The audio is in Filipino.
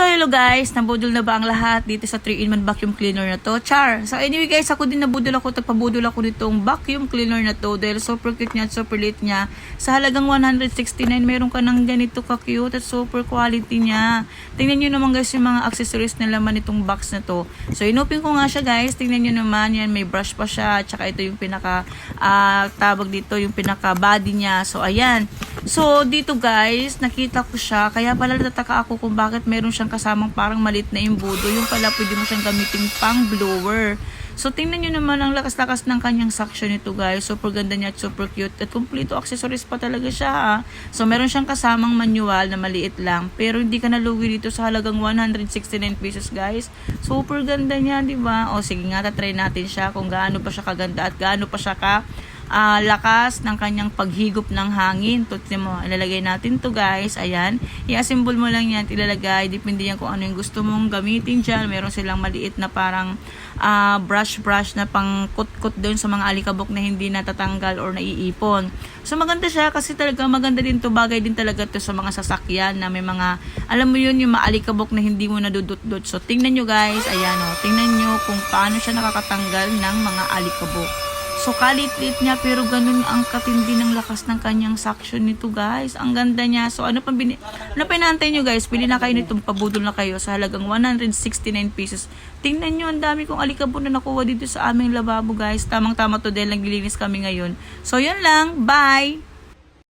So hello guys, nabudol na ba ang lahat dito sa 3-in-1 vacuum cleaner na to? Char! So anyway guys, ako din nabudol ako, tagpabudol ako nitong vacuum cleaner na to dahil super cute niya at super lit niya. Sa halagang 169, meron ka ng ganito ka-cute at super quality niya. Tingnan nyo naman guys yung mga accessories na laman nitong box na to. So inopin ko nga siya guys, tingnan nyo naman yan, may brush pa siya, at saka ito yung pinaka, ah, tawag dito, yung pinaka body niya. So ayan. So dito guys, nakita ko siya, kaya pala natataka ako kung bakit meron siyang kasamang parang malit na imbudo. Yung pala pwede mo siyang gamitin pang blower. So, tingnan nyo naman ang lakas-lakas ng kanyang suction nito, guys. Super ganda niya at super cute. At kompleto accessories pa talaga siya, ha. So, meron siyang kasamang manual na maliit lang. Pero hindi ka nalugi dito sa halagang 169 pesos, guys. Super ganda niya, di ba? O, sige nga, tatry natin siya kung gaano pa siya kaganda at gaano pa siya ka ah, lakas ng kanyang paghigop ng hangin. Tutsi mo, ilalagay natin to guys. Ayan. I-assemble mo lang yan, ilalagay. Depende yan kung ano yung gusto mong gamitin dyan. Meron silang maliit na parang ah, brush-brush na pang kut-kut doon sa mga alikabok na hindi natatanggal or naiipon. So maganda siya kasi talaga maganda din to bagay din talaga to sa mga sasakyan na may mga alam mo yun yung maalikabok na hindi mo nadudot-dot. So tingnan nyo guys, ayan o, tingnan nyo kung paano siya nakakatanggal ng mga alikabok. So, kalit-lit niya pero ganun ang katindi ng lakas ng kanyang suction nito, guys. Ang ganda niya. So, ano pa bini ano pa inaantay nyo, guys? Pili na kayo nito, pabudol na kayo sa halagang 169 pesos. Tingnan nyo, ang dami kong alikabok na nakuha dito sa aming lababo, guys. Tamang-tama to dahil naglilinis kami ngayon. So, yun lang. Bye!